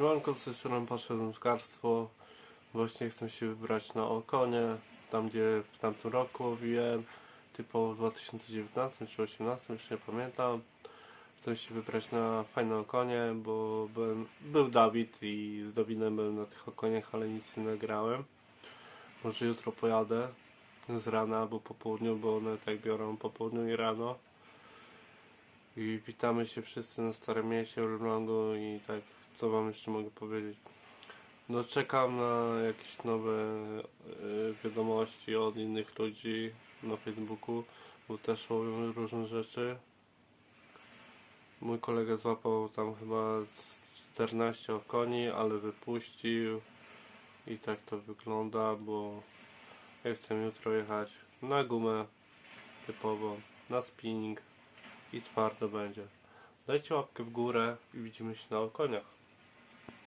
Siemanko, z tej strony poszedłem wkarstwo. Właśnie chcę się wybrać na Okonie, tam gdzie w tamtym roku łowiłem, typowo w 2019 czy 2018, już nie pamiętam. Chcę się wybrać na fajne okonie, bo byłem, był Dawid i z Dawidem byłem na tych okoniach, ale nic nie nagrałem. Może jutro pojadę z rana albo po południu, bo one tak biorą po południu i rano. I witamy się wszyscy na Starym Mieście, Elblągu i tak, co wam jeszcze mogę powiedzieć? No czekam na jakieś nowe y, wiadomości od innych ludzi na Facebooku, bo też łowią różne rzeczy. Mój kolega złapał tam chyba z 14 okoni, ale wypuścił i tak to wygląda, bo ja chcę jutro jechać na gumę typowo, na spinning i twardo będzie. Dajcie łapkę w górę i widzimy się na okoniach.